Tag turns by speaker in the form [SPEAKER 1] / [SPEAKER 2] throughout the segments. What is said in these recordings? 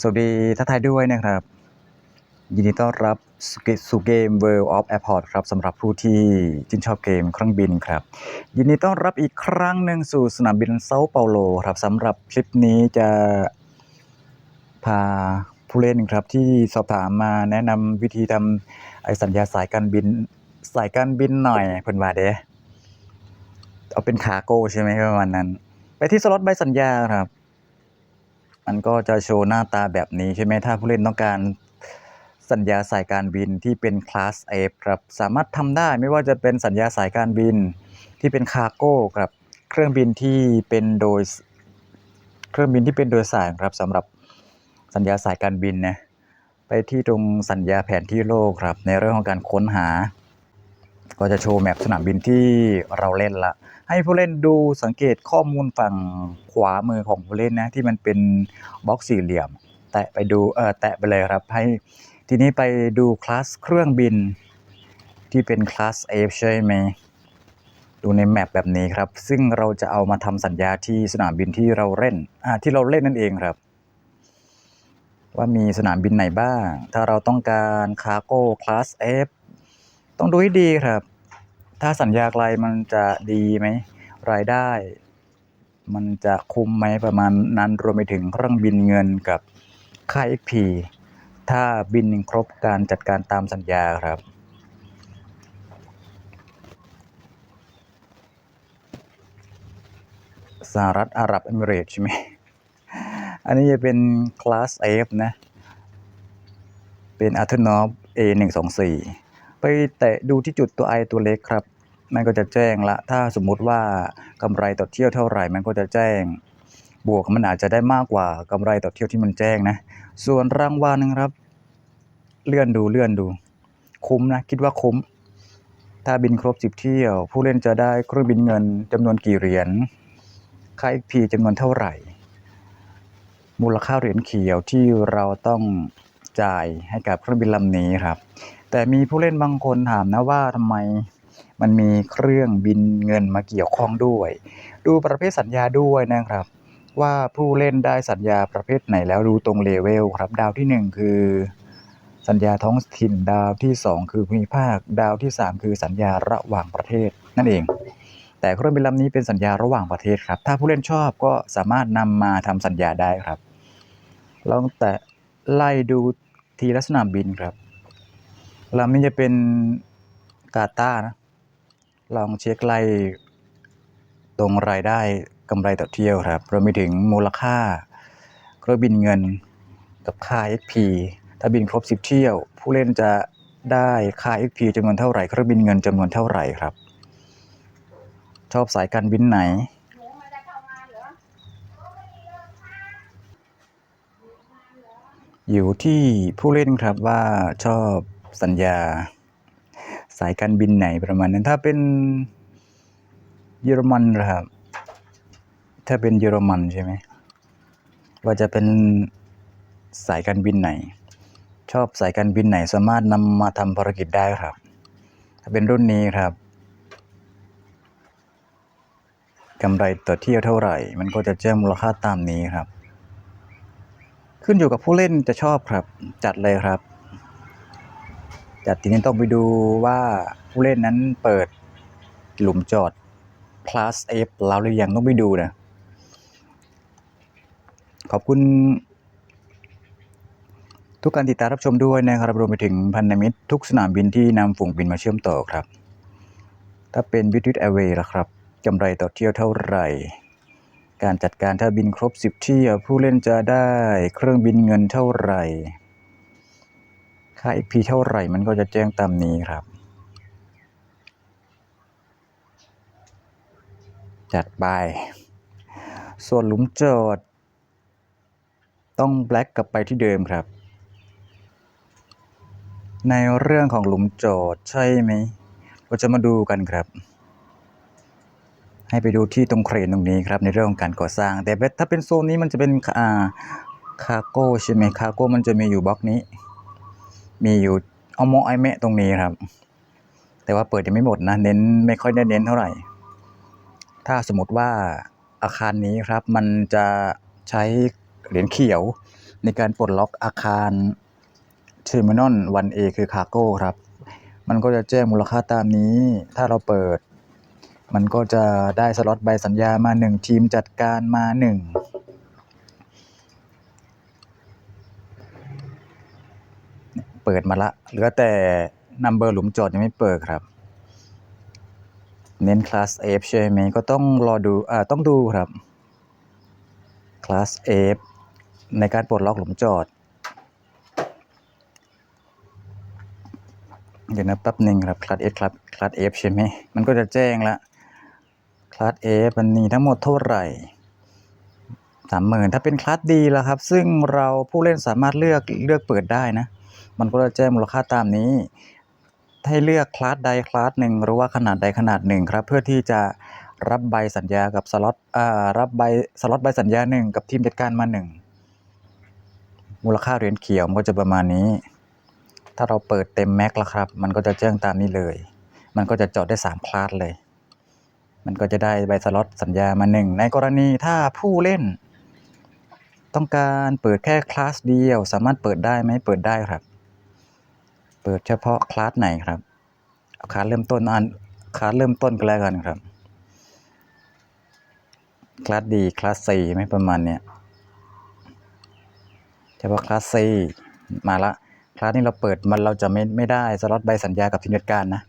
[SPEAKER 1] สวัสดีท่านทายด้วยนะครับ ยินดีต้อนรับสู่เกม World of Airport ครับสำหรับผู้ที่ชื่นชอบเกมเครื่องบินครับ ยินดีต้อนรับอีกครั้งหนึ่งสู่สนามบินเซาเปาโลครับสำหรับคลิปนี้จะพาผู้เล่นครับที่สอบถามมาแนะนำวิธีทำไอสัญญาสายการบินสายการบินหน่อยเพิ่นว่าเด้เอาเป็นคาโก้ใช่ไหมประมาณนั้น ไปที่สล็อตใบสัญญาครับ มันก็จะโชว์หน้าตาแบบนี้ใช่ไหมถ้าผู้เล่นต้องการสัญญาสายการบินที่เป็นคลาส A ครับสามารถทำได้ไม่ว่าจะเป็นสัญญาสายการบินที่เป็นคาร์โก้ครับเครื่องบินที่เป็นโดยเครื่องบินที่เป็นโดยสารครับสำหรับสัญญาสายการบินนะไปที่ตรงสัญญาแผนที่โลกครับ ในเรื่องของการค้นหา ก็จะโชว์แมปสนามบินที่เราเล่นละ ให้ผู้เล่นดูสังเกตข้อมูลฝั่งขวามือของผู้เล่นนะที่มันเป็นบล็อกสี่เหลี่ยม แตะไปดูเออแตะไปเลยครับให้ทีนี้ไปดูคลาสเครื่องบินที่เป็นคลาส F ใช่ไหมดูในแมปแบบนี้ครับ ซึ่งเราจะเอามาทำสัญญาที่สนามบินที่เราเล่นอ่าที่เราเล่นนั่นเองครับ ว่ามีสนามบินไหนบ้าง ถ้าเราต้องการคาร์โก้คลาส F ต้องดูให้ดีครับ ถ้าสัญญาไกลมันจะดีไหมรายได้ มันจะคุ้มไหมประมาณนั้นรวมไปถึงเครื่องบินเงินกับค่า XP ถ้าบินครบการจัดการตามสัญญาครับสหรัฐอาหรับเอมิเรตส์ใช่ไหม อันนี้จะเป็นคลาส F นะ เป็น a t h e n o v A124 ไปแตะดูที่จุดตัว I ตัวเล็กครับ มันก็จะแจ้งละ ถ้าสมมุติว่ากำไรต่อเที่ยวเท่าไหร่ มันก็จะแจ้ง บวกมันอาจจะได้มากกว่ากำไรต่อเที่ยวที่มันแจ้งนะ ส่วนรางวัลนะครับ เลื่อนดูเลื่อนดู คุ้มนะ คิดว่าคุ้ม ถ้าบินครบ 10 เที่ยว ผู้เล่นจะได้เครื่องบินเงินจำนวนกี่เหรียญค่า XP จำนวนเท่าไหร่ มูลค่าเหรียญเขียวที่เราต้องจ่ายให้กับเครื่องบินลำนี้ครับ แต่มีผู้เล่นบางคนถามนะว่าทำไมมันมีเครื่องบินเงินมาเกี่ยวข้องด้วย ดูประเภทสัญญาด้วยนะครับ ว่าผู้เล่นได้สัญญาประเภทไหนแล้วดูตรงเลเวลครับ ดาวที่หนึ่งคือสัญญาท้องถิ่นดาวที่สองคือภูมิภาคดาวที่สามคือสัญญาระหว่างประเทศนั่นเอง แต่เครื่องบินลำนี้เป็นสัญญาระหว่างประเทศครับ ถ้าผู้เล่นชอบก็สามารถนำมาทำสัญญาได้ครับลองแต่ไล่ดูทีละสนามบินครับ ลำนี้จะเป็นกาตานะ ลองเช็คไล่ตรงรายได้กำไรต่อเที่ยวครับรวมไปถึงมูลค่าเครื่องบินเงินกับค่า XP ถ้าบินครบ 10 เที่ยว ผู้เล่นจะได้ค่า XP จำนวนเท่าไหร่เครื่องบินเงินจำนวนเท่าไหร่ครับ ชอบสายการบินไหน อยู่ที่ผู้เล่นครับว่าชอบ สัญญา สายการบินไหนประมาณนั้นถ้าเป็นเยอรมันนะครับถ้าเป็นเยอรมันใช่ไหมว่าจะเป็นสายการบินไหน ชอบสายการบินไหนสามารถนำมาทำภารกิจได้ครับ ถ้าเป็นรุ่นนี้ครับกำไรต่อเที่ยวเท่าไหร่ มันก็จะแจ้งมูลค่าตามนี้ครับ ขึ้นอยู่กับผู้เล่นจะชอบครับ จัดเลยครับ จัดทีนี้ต้องไปดูว่าผู้เล่นนั้นเปิดหลุมจอด plus F แล้วหรือยังต้องไปดูนะ ขอบคุณ ทุกการติดตามรับชมด้วยนะครับรวมไปถึงพันธมิตรทุกสนามบินที่นำฝูงบินมาเชื่อมต่อครับ ถ้าเป็น British Airways ล่ะครับกำไรต่อเที่ยวเท่าไหร่ การจัดการถ้าบินครบ 10 เที่ยวผู้เล่นจะได้เครื่องบินเงินเท่าไหร่ ค่า XP เท่าไหร่มันก็จะแจ้งตามนี้ครับ จัดไป ส่วนหลุมจอดต้องแบล็กกลับไปที่เดิมครับ ในเรื่องของหลุมจอดใช่ไหม เราจะมาดูกันครับให้ไปดูที่ตรงเครนตรงนี้ครับในเรื่องของการก่อสร้าง แต่ถ้าเป็นโซนนี้มันจะเป็นอ่าคาโก้ใช่ไหมคาโก้มันจะมีอยู่บล็อกนี้ มีอยู่เอาโมไอเมะตรงนี้ครับ แต่ว่าเปิดยังไม่หมดนะ เน้นไม่ค่อยได้เน้นเท่าไหร่ ถ้าสมมติว่าอาคารนี้ครับ มันจะใช้เหรียญเขียวในการปลดล็อกอาคาร Terminal 1A คือ Cargo ครับ มันก็จะแจ้งมูลค่าตามนี้ ถ้าเราเปิด มันก็จะได้สล็อตใบสัญญามา 1 ทีมจัดการมา 1 เปิดมาละ เหลือแต่นัมเบอร์หลุมจอดยังไม่เปิดครับ เน้นคลาส F ใช่ไหมก็ต้องรอดูอ่าต้องดูครับคลาส F ในการปลดล็อกหลุมจอด เดี๋ยวนะแป๊บหนึ่งครับคลาส F ครับคลาส F ใช่ไหมมันก็จะแจ้งละคลาส F มันมีทั้งหมดเท่าไหร่สามหมื่นถ้าเป็นคลาสดีแล้วครับ ซึ่งเราผู้เล่นสามารถเลือกเลือกเปิดได้นะ มันก็จะแจ้งมูลค่าตามนี้ ให้เลือกคลาสใดคลาสหนึ่งหรือว่าขนาดใดขนาดหนึ่งครับเพื่อที่จะรับใบสัญญากับสล็อตอรับใบสล็อตใบสัญญาหนึ่งกับทีมจัดการมาหนึ่งมูลค่าเหรียญเขียวมันก็จะประมาณนี้ ถ้าเราเปิดเต็มแม็กแล้วครับ มันก็จะแจ้งตามนี้เลย มันก็จะจอดได้สามคลาสเลย มันก็จะได้ใบสล็อตสัญญามาหนึ่งในกรณีถ้าผู้เล่น ต้องการเปิดแค่คลาสเดียว สามารถเปิดได้ไหมเปิดได้ครับ เปิดเฉพาะคลาสไหนครับเอาคลาสเริ่มต้นอันคลาสเริ่มต้นก็แล้วกันครับ คลาสดีคลาสซีไหมประมาณเนี้ยเฉพาะคลาสซีมาละคลาสนี้เราเปิดมันเราจะไม่ไม่ได้สล็อตใบสัญญากับทีมจัดการนะ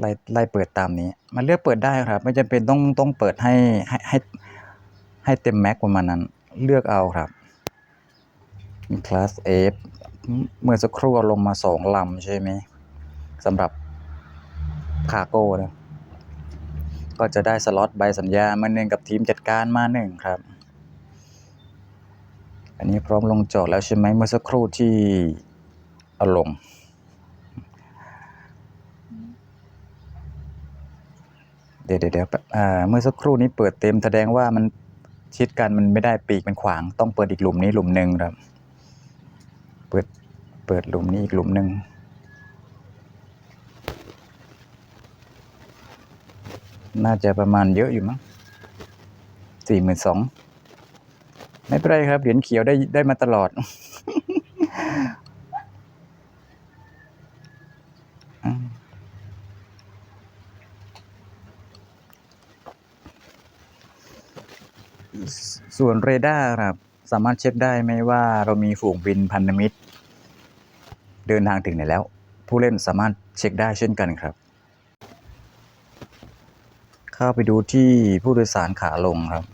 [SPEAKER 1] ไล่ไล่เปิดตามนี้ มันเลือกเปิดได้ครับ ไม่จำเป็นต้องต้องเปิดให้ให้ให้ให้เต็มแม็กประมาณนั้น เลือกเอาครับคลาส F เมื่อสักครู่ลงมาสองลำใช่ไหมสำหรับคาโก้นะก็จะได้สล็อตใบสัญญามาหนึ่งกับทีมจัดการมาหนึ่งครับ อันนี้พร้อมลงจอดแล้วใช่ไหมเมื่อสักครู่ที่เอาลง เดี๋ยวเดี๋ยวเดี๋ยวอ่าเมื่อสักครู่นี้เปิดเต็มแสดงว่ามันชิดกันมันไม่ได้ปีกมันขวางต้องเปิดอีกหลุมนี้หลุมหนึ่งครับ เปิดเปิดหลุมนี้อีกหลุมหนึ่งน่าจะประมาณเยอะอยู่มั้งสี่หมื่นสองไม่เป็นไรครับ เหรียญเขียวได้ได้มาตลอดส่วนเรดาร์ครับ สามารถเช็คได้ไหมว่าเรามีฝูงบินพันธมิตร เดินทางถึงไหนแล้ว ผู้เล่นสามารถเช็คได้เช่นกันครับ เข้าไปดูที่ผู้โดยสารขาลงครับ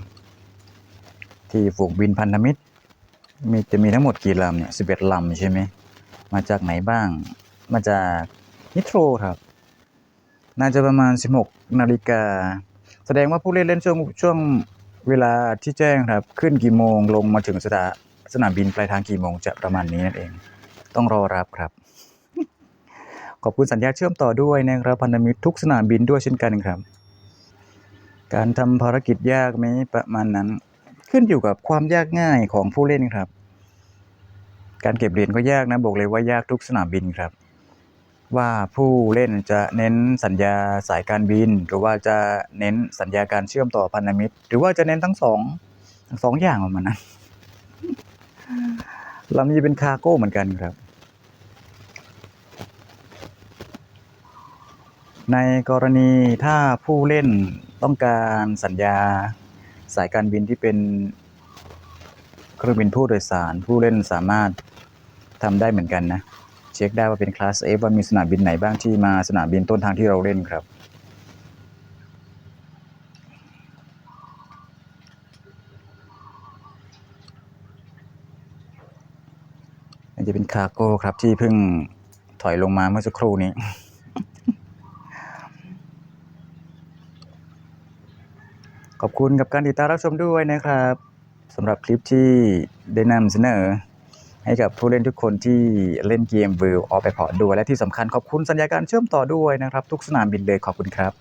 [SPEAKER 1] ที่ฝูงบินพันธมิตร มีจะมีทั้งหมดกี่ลำเนี่ยสิบเอ็ดลำใช่ไหมมาจากไหนบ้าง มาจากนิโตรครับ น่าจะประมาณ 16 นาฬิกา แสดงว่าผู้เล่นเล่นช่วงช่วง เวลาที่แจ้งครับขึ้นกี่โมงลงมาถึงสถาสนามบินปลายทางกี่โมงจะประมาณนี้นั่นเอง ต้องรอรับครับ ขอบคุณสัญญาเชื่อมต่อด้วยนะครับพันธมิตรทุกสนามบินด้วยเช่นกันครับ การทำภารกิจยากไหมประมาณนั้น ขึ้นอยู่กับความยากง่ายของผู้เล่นครับ การเก็บเหรียญก็ยากนะบอกเลยว่ายากทุกสนามบินครับ ว่าผู้เล่นจะเน้นสัญญาสายการบิน หรือว่าจะเน้นสัญญาการเชื่อมต่อพันธมิตร หรือว่าจะเน้นทั้งสองทั้งสองอย่างประมาณนั้นลำนี้เป็นคาร์โก้เหมือนกันครับ ในกรณีถ้าผู้เล่นต้องการสัญญาสายการบินที่เป็นเครื่องบินผู้โดยสารผู้เล่นสามารถทำได้เหมือนกันนะ เช็คได้ว่าเป็นคลาส F ว่ามีสนามบินไหนบ้างที่มาสนามบินต้นทางที่เราเล่นครับ อันจะเป็นคาร์โก้ครับที่เพิ่งถอยลงมาเมื่อสักครู่นี้ขอบคุณกับการติดตามรับชมด้วยนะครับสำหรับคลิปที่ได้นำเสนอ ให้กับผู้เล่นทุกคนที่เล่นเกม World of Airport ด้วยและที่สำคัญขอบคุณสัญญาการเชื่อมต่อด้วยนะครับ ทุกสนามบินเลยขอบคุณครับ